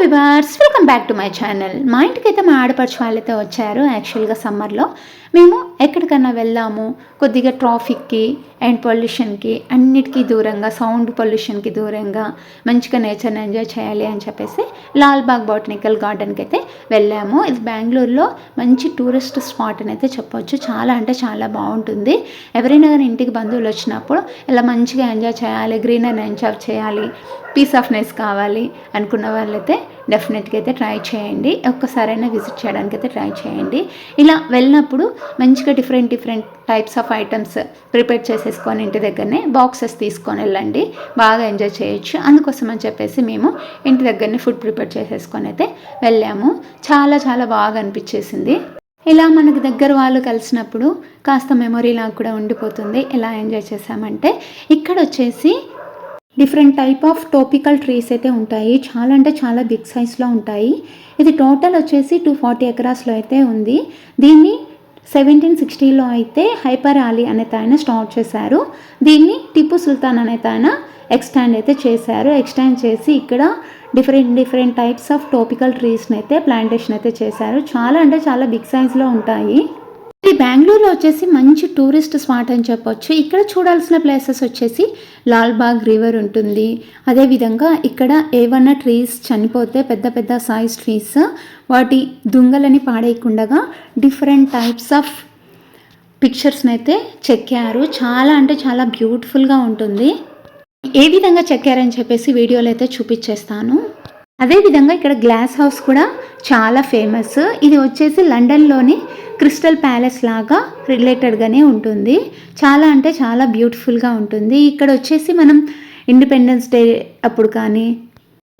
Viewers welcome back to my channel మా ఇంటికైతే మా ఆడపడుచు వాళ్ళైతే వచ్చారు యాక్చువల్గా సమ్మర్లో మేము ఎక్కడికన్నా వెళ్దాము కొద్దిగా ట్రాఫిక్కి అండ్ పొల్యూషన్కి అన్నిటికీ దూరంగా సౌండ్ పొల్యూషన్కి దూరంగా మంచిగా నేచర్ని ఎంజాయ్ చేయాలి అని చెప్పేసి లాల్బాగ్ బాటనికల్ గార్డెన్కి అయితే వెళ్ళాము. ఇది బెంగళూరులో మంచి టూరిస్ట్ స్పాట్ అని అయితే చెప్పొచ్చు. చాలా అంటే చాలా బాగుంటుంది. ఎవరైనా కానీ ఇంటికి బంధువులు వచ్చినప్పుడు ఇలా మంచిగా ఎంజాయ్ చేయాలి గ్రీనరీ ఎంజాయ్ చేయాలి పీస్ ఆఫ్ నెస్ కావాలి అనుకున్న వాళ్ళైతే డెఫినెట్గా అయితే ట్రై చేయండి. ఒక్కసారైనా విజిట్ చేయడానికి అయితే ట్రై చేయండి. ఇలా వెళ్ళినప్పుడు మంచిగా different different types of items prepare చేసేసుకొని ఇంటి దగ్గరనే బాక్సెస్ తీసుకొని వెళ్ళండి. బాగా ఎంజాయ్ చేయొచ్చు. అందుకోసం అని చెప్పేసి మేము ఇంటి దగ్గరనే ఫుడ్ ప్రిపేర్ చేసేసుకొని అయితే వెళ్ళాము. చాలా చాలా బాగా అనిపించేసింది. ఇలా మనకు దగ్గర వాళ్ళు కలిసినప్పుడు కాస్త మెమొరీ లాగా కూడా ఉండిపోతుంది. ఎలా ఎంజాయ్ చేసామంటే ఇక్కడ వచ్చేసి different type of tropical trees అయితే ఉంటాయి. చాలా అంటే చాలా బిగ్ సైజ్లో ఉంటాయి. ఇది టోటల్ వచ్చేసి టూ ఫార్టీ ఎకరాస్లో అయితే ఉంది. దీన్ని సెవెంటీన్ సిక్స్టీలో అయితే హైపర్ అలీ అనే ఆయన స్టార్ట్ చేశారు. దీన్ని టిప్పు సుల్తాన్ అనే ఆయన ఎక్స్టాండ్ అయితే చేశారు. ఎక్స్టాండ్ చేసి ఇక్కడ different different types of tropical ట్రీస్ని అయితే ప్లాంటేషన్ అయితే చేశారు. చాలా అంటే చాలా బిగ్ సైజ్లో ఉంటాయి. ఇది బెంగళూరులో వచ్చేసి మంచి టూరిస్ట్ స్పాట్ అని చెప్పొచ్చు. ఇక్కడ చూడాల్సిన ప్లేసెస్ వచ్చేసి లాల్బాగ్ రివర్ ఉంటుంది. అదేవిధంగా ఇక్కడ ఏవన్నా ట్రీస్ చనిపోతే పెద్ద పెద్ద సైజ్ ట్రీస్ వాటి దుంగలని పాడేయకుండా డిఫరెంట్ టైప్స్ ఆఫ్ పిక్చర్స్ని అయితే చెక్కారు. చాలా అంటే చాలా బ్యూటిఫుల్గా ఉంటుంది. ఏ విధంగా చెక్కారని చెప్పేసి వీడియోలో అయితే చూపించేస్తాను. అదేవిధంగా ఇక్కడ గ్లాస్ హౌస్ కూడా చాలా ఫేమస్. ఇది వచ్చేసి లండన్లోని క్రిస్టల్ ప్యాలెస్ లాగా రిలేటెడ్గానే ఉంటుంది. చాలా అంటే చాలా బ్యూటిఫుల్గా ఉంటుంది. ఇక్కడ వచ్చేసి మనం ఇండిపెండెన్స్ డే అప్పుడు కానీ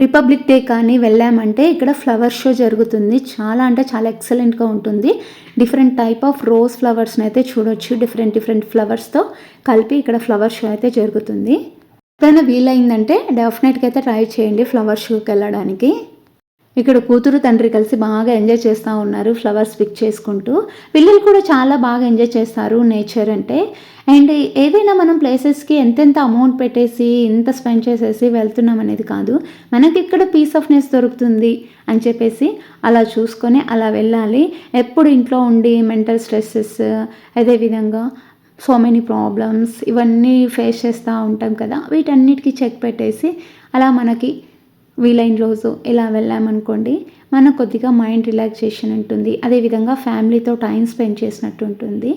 రిపబ్లిక్ డే కానీ వెళ్ళామంటే ఇక్కడ ఫ్లవర్ షో జరుగుతుంది. చాలా అంటే చాలా ఎక్సలెంట్గా ఉంటుంది. డిఫరెంట్ టైప్ ఆఫ్ రోజ్ ఫ్లవర్స్ని అయితే చూడొచ్చు. డిఫరెంట్ డిఫరెంట్ ఫ్లవర్స్తో కలిపి ఇక్కడ ఫ్లవర్ షో అయితే జరుగుతుంది. ఎప్పుడైనా వీలైందంటే డెఫినెట్గా అయితే ట్రై చేయండి ఫ్లవర్ షోకి వెళ్ళడానికి. ఇక్కడ కూతురు తండ్రి కలిసి బాగా ఎంజాయ్ చేస్తూ ఉన్నారు ఫ్లవర్స్ పిక్ చేసుకుంటూ. పిల్లలు కూడా చాలా బాగా ఎంజాయ్ చేస్తారు నేచర్ అంటే. అండ్ ఏదైనా మనం ప్లేసెస్కి ఎంతెంత అమౌంట్ పెట్టేసి ఇంత స్పెండ్ చేసేసి వెళ్తున్నాం అనేది కాదు. మనకి ఇక్కడ పీస్ ఆఫ్ నెస్ దొరుకుతుంది అని చెప్పేసి అలా చూసుకొని అలా వెళ్ళాలి. ఎప్పుడు ఇంట్లో ఉండి మెంటల్ స్ట్రెస్సెస్ అదేవిధంగా సో మెనీ ప్రాబ్లమ్స్ ఇవన్నీ ఫేస్ చేస్తూ ఉంటాం కదా. వీటన్నిటికీ చెక్ పెట్టేసి అలా మనకి వీలైన రోజు ఇలా వెళ్ళామనుకోండి మనకు కొద్దిగా మైండ్ రిలాక్సేషన్ ఉంటుంది. అదేవిధంగా ఫ్యామిలీతో టైం స్పెండ్ చేసినట్టు ఉంటుంది.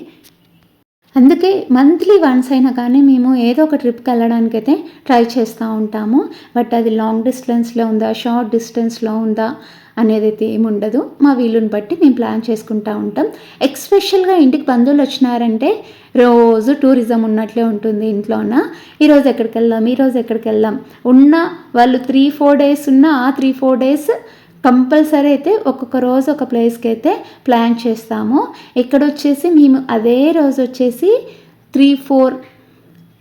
అందుకే మంత్లీ వన్స్ అయినా కానీ మేము ఏదో ఒక ట్రిప్కి వెళ్ళడానికి అయితే ట్రై చేస్తూ ఉంటాము. బట్ అది లాంగ్ డిస్టెన్స్లో ఉందా షార్ట్ డిస్టెన్స్లో ఉందా అనేది అయితే ఏముండదు మా వీలుని బట్టి మేము ప్లాన్ చేసుకుంటూ ఉంటాం. ఎక్స్పెషల్గా ఇంటికి బంధువులు వచ్చినారంటే రోజు టూరిజం ఉన్నట్లే ఉంటుంది ఇంట్లోన? ఈరోజు ఎక్కడికి వెళ్దాం? ఈరోజు ఎక్కడికి వెళ్దాం? ఉన్న వాళ్ళు త్రీ ఫోర్ డేస్ ఉన్న ఆ త్రీ ఫోర్ డేస్ కంపల్సరీ అయితే ఒక్కొక్క రోజు ఒక ప్లేస్కి అయితే ప్లాన్ చేస్తాము. ఇక్కడ వచ్చేసి మేము అదే రోజు వచ్చేసి త్రీ ఫోర్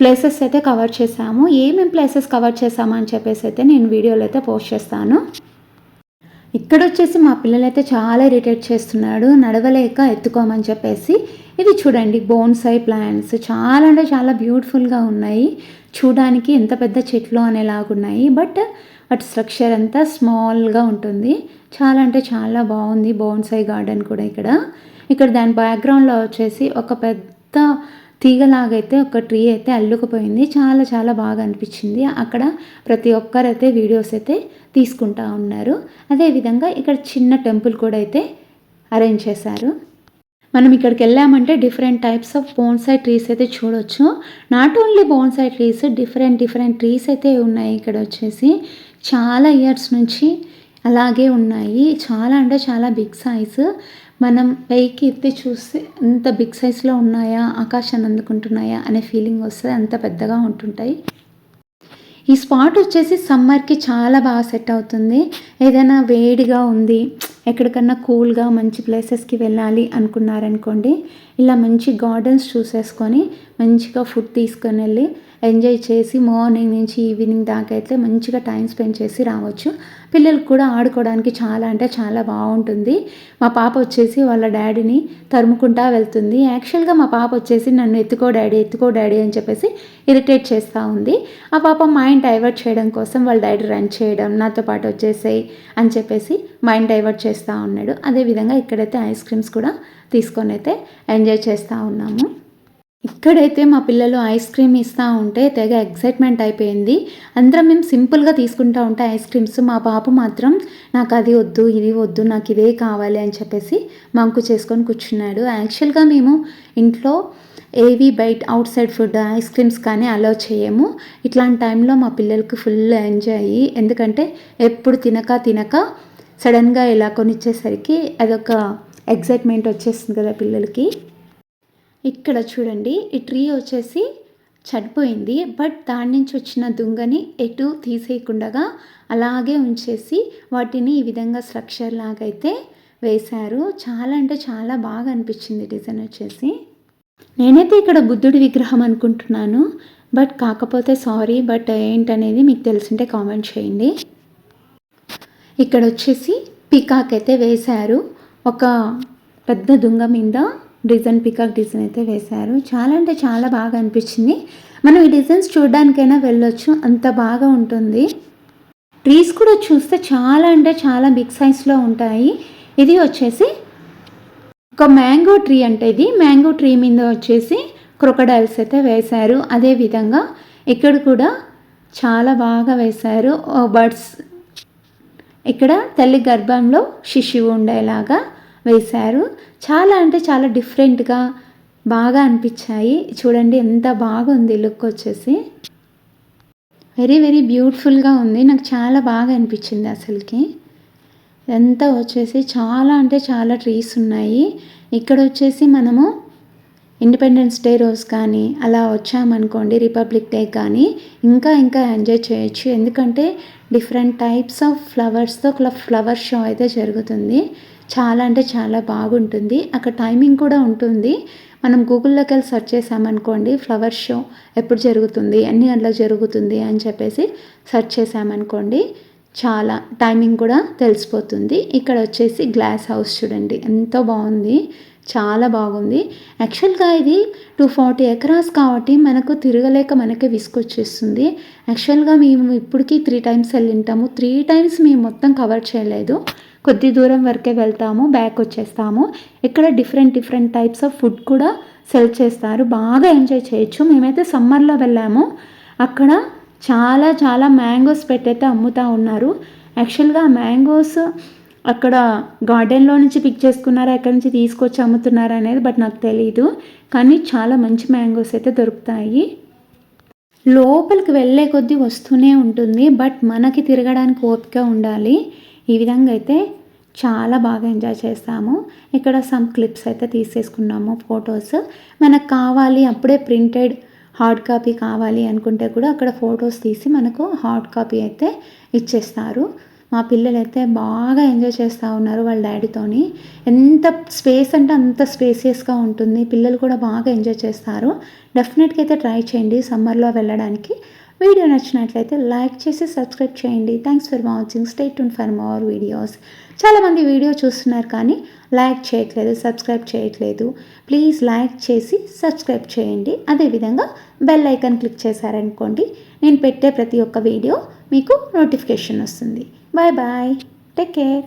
ప్లేసెస్ అయితే కవర్ చేసాము. ఏమేమి ప్లేసెస్ కవర్ చేసామని చెప్పేసి అయితే నేను వీడియోలో అయితే పోస్ట్ చేస్తాను. ఇక్కడ వచ్చేసి మా పిల్లలైతే చాలా ఇరిటేట్ చేస్తున్నాడు. నడవలేక ఎత్తుకోమని చెప్పేసి. ఇది చూడండి బోన్సై ప్లాంట్స్. చాలా అంటే చాలా బ్యూటిఫుల్గా ఉన్నాయి. చూడడానికి ఎంత పెద్ద చెట్లు అనేలాగున్నాయి. బట్ వాటి స్ట్రక్చర్ అంతా స్మాల్గా ఉంటుంది. చాలా అంటే చాలా బాగుంది బోన్సై గార్డెన్ కూడా ఇక్కడ. ఇక్కడ దాని బ్యాక్గ్రౌండ్లో వచ్చేసి ఒక పెద్ద తీగలాగైతే ఒక ట్రీ అయితే అల్లుకుపోయింది. చాలా చాలా బాగా అనిపించింది. అక్కడ ప్రతి ఒక్కరైతే వీడియోస్ అయితే తీసుకుంటా ఉన్నారు. అదేవిధంగా ఇక్కడ చిన్న టెంపుల్ కూడా అయితే అరేంజ్ చేశారు. మనం ఇక్కడికి వెళ్ళామంటే different types of bonsai trees అయితే చూడొచ్చు. Not only bonsai trees different different trees అయితే ఉన్నాయి ఇక్కడ వచ్చేసి. చాలా ఇయర్స్ నుంచి అలాగే ఉన్నాయి. చాలా అంటే చాలా బిగ్ సైజు. మనం పైకి ఎత్తి చూస్తే ఎంత బిగ్ సైజులో ఉన్నాయా? ఆకాశాన్ని అందుకుంటున్నాయా? అనే ఫీలింగ్ వస్తుంది అంత పెద్దగా ఉంటుంటాయి. ఈ స్పాట్ వచ్చేసి సమ్మర్కి చాలా బాగా సెట్ అవుతుంది. ఏదైనా వేడిగా ఉంది. ఎక్కడికన్నా కూల్గా మంచి ప్లేసెస్కి వెళ్ళాలి అనుకున్నారనుకోండి ఇలా మంచి గార్డెన్స్ చూసేసుకొని మంచిగా ఫుడ్ తీసుకొని వెళ్ళి ఎంజాయ్ చేసి మార్నింగ్ నుంచి ఈవినింగ్ దాకా అయితే మంచిగా టైం స్పెండ్ చేసి రావచ్చు. పిల్లలకు కూడా ఆడుకోవడానికి చాలా అంటే చాలా బాగుంటుంది. మా పాప వచ్చేసి వాళ్ళ డాడీని తరుముకుంటా వెళ్తుంది. యాక్చువల్గా మా పాప వచ్చేసి నన్ను ఎత్తుకో డాడీ ఎత్తుకో డాడీ అని చెప్పేసి ఇరిటేట్ చేస్తూ ఉంది. ఆ పాప మైండ్ డైవర్ట్ చేయడం కోసం వాళ్ళ డాడీ రన్ చేయడం నాతో పాటు వచ్చేసాయి అని చెప్పేసి మైండ్ డైవర్ట్ చేస్తూ ఉన్నాడు. అదేవిధంగా ఇక్కడైతే ఐస్ క్రీమ్స్ కూడా తీసుకొని అయితే ఎంజాయ్ చేస్తూ ఉన్నాము. ఇక్కడైతే మా పిల్లలు ఐస్ క్రీమ్ ఇస్తూ ఉంటే తెగ ఎగ్జైట్మెంట్ అయిపోయింది. అందరం మేము సింపుల్గా తీసుకుంటూ ఉంటే ఐస్ క్రీమ్స్. మా బాబు మాత్రం నాకు అది వద్దు ఇది వద్దు నాకు ఇదే కావాలి అని చెప్పేసి మంకు చేసుకొని కూర్చున్నాడు. యాక్చువల్గా మేము ఇంట్లో ఏవి బయట outside food ice creams కానీ అలో చేయము. ఇట్లాంటి టైంలో మా పిల్లలకి ఫుల్ ఎంజాయ్. ఎందుకంటే ఎప్పుడు తినక తినక సడన్గా ఇలా కొనిచ్చేసరికి అదొక ఎగ్జైట్మెంట్ వచ్చేస్తుంది కదా పిల్లలకి. ఇక్కడ చూడండి ఈ ట్రీ వచ్చేసి చనిపోయింది. బట్ దాని నుంచి వచ్చిన దుంగని ఎటు తీసేయకుండా అలాగే ఉంచేసి వాటిని ఈ విధంగా స్ట్రక్చర్ లాగైతే వేశారు. చాలా అంటే చాలా బాగా అనిపించింది డిజైన్ వచ్చేసి. నేనైతే ఇక్కడ బుద్ధుడి విగ్రహం అనుకుంటున్నాను. బట్ కాకపోతే సారీ బట్ ఏంటనేది మీకు తెలిసింటే కామెంట్ చేయండి. ఇక్కడ వచ్చేసి పికాక్ అయితే వేశారు. ఒక పెద్ద దుంగ మీద డిజైన్ పికాక్ డిజైన్ అయితే వేశారు. చాలా అంటే చాలా బాగా అనిపించింది. మనం ఈ డిజైన్స్ చూడడానికైనా వెళ్ళొచ్చు. అంత బాగా ఉంటుంది. ట్రీస్ కూడా చూస్తే చాలా అంటే చాలా బిగ్ సైజ్లో ఉంటాయి. ఇది వచ్చేసి ఒక మ్యాంగో ట్రీ అంటే ఇది. మ్యాంగో ట్రీ మీద వచ్చేసి క్రొకడైల్స్ అయితే వేశారు. అదేవిధంగా ఇక్కడ కూడా చాలా బాగా వేశారు. బర్డ్స్ ఇక్కడ తల్లి గర్భంలో శిశువు ఉండేలాగా వేశారు. చాలా అంటే చాలా డిఫరెంట్గా బాగా అనిపించాయి. చూడండి ఎంత బాగుంది లుక్ వచ్చేసి. వెరీ వెరీ బ్యూటిఫుల్గా ఉంది. నాకు చాలా బాగా అనిపించింది అసలుకి. ఎంత వచ్చేసి చాలా అంటే చాలా ట్రీస్ ఉన్నాయి. ఇక్కడ వచ్చేసి మనము ఇండిపెండెన్స్ డే రోజు కానీ అలా వచ్చామనుకోండి రిపబ్లిక్ డే కానీ ఇంకా ఇంకా ఎంజాయ్ చేయొచ్చు. ఎందుకంటే డిఫరెంట్ టైప్స్ ఆఫ్ ఫ్లవర్స్తో ఫ్లవర్ షో అయితే జరుగుతుంది. చాలా అంటే చాలా బాగుంటుంది. అక్కడ టైమింగ్ కూడా ఉంటుంది. మనం గూగుల్లోకి వెళ్ళి సెర్చ్ చేసామనుకోండి ఫ్లవర్ షో ఎప్పుడు జరుగుతుంది ఎన్ని గంటలకు జరుగుతుంది అని చెప్పేసి సెర్చ్ చేసామనుకోండి చాలా టైమింగ్ కూడా తెలిసిపోతుంది. ఇక్కడ వచ్చేసి గ్లాస్ హౌస్ చూడండి ఎంతో బాగుంది. చాలా బాగుంది. యాక్చువల్గా ఇది టూ ఫార్టీ ఎకరాస్ కాబట్టి మనకు తిరగలేక మనకే విసుకొచ్చేస్తుంది యాక్చువల్గా మేము ఇప్పటికీ త్రీ టైమ్స్ వెళ్ళింటాము త్రీ టైమ్స్ మేము మొత్తం కవర్ చేయలేదు. కొద్ది దూరం వరకే వెళ్తాము బ్యాక్ వచ్చేస్తాము. ఇక్కడ different different types of food కూడా సెల్ చేస్తారు. బాగా ఎంజాయ్ చేయొచ్చు. మేమైతే సమ్మర్లో వెళ్ళాము. అక్కడ చాలా చాలా మ్యాంగోస్ పెట్టయితే అమ్ముతూ ఉన్నారు. యాక్చువల్గా మ్యాంగోస్ అక్కడ గార్డెన్లో నుంచి పిక్ చేసుకున్నారా ఎక్కడి నుంచి తీసుకొచ్చి అమ్ముతున్నారా అనేది బట్ నాకు తెలియదు కానీ చాలా మంచి మ్యాంగోస్ అయితే దొరుకుతాయి. లోపలికి వెళ్ళే కొద్దీ వస్తూనే ఉంటుంది బట్ మనకి తిరగడానికి ఓపిక ఉండాలి. ఈ విధంగా అయితే చాలా బాగా ఎంజాయ్ చేస్తాము ఇక్కడ సమ్ క్లిప్స్ అయితే తీసేసుకున్నాము ఫొటోస్. మనకు కావాలి అప్పుడే ప్రింటెడ్ హార్డ్ కాపీ కావాలి అనుకుంటే కూడా అక్కడ ఫొటోస్ తీసి మనకు హార్డ్ కాపీ అయితే ఇచ్చేస్తారు. మా పిల్లలు అయితే బాగా ఎంజాయ్ చేస్తూ ఉన్నారు వాళ్ళ డాడీతోని. ఎంత స్పేస్ అంటే అంత స్పేసియస్గా ఉంటుంది. పిల్లలు కూడా బాగా ఎంజాయ్ చేస్తారు. డెఫినెట్గా అయితే ట్రై చేయండి సమ్మర్లో వెళ్ళడానికి. వీడియో నచ్చినట్లయితే లైక్ చేసి సబ్స్క్రైబ్ చేయండి. Thanks for watching. Stay tuned for more videos. చాలామంది వీడియో చూస్తున్నారు కానీ లైక్ చేయట్లేదు సబ్స్క్రైబ్ చేయట్లేదు. ప్లీజ్ లైక్ చేసి సబ్స్క్రైబ్ చేయండి. అదేవిధంగా బెల్ ఐకాన్ క్లిక్ చేశారనుకోండి నేను పెట్టే ప్రతి ఒక్క వీడియో మీకు నోటిఫికేషన్ వస్తుంది. Bye bye. Take care.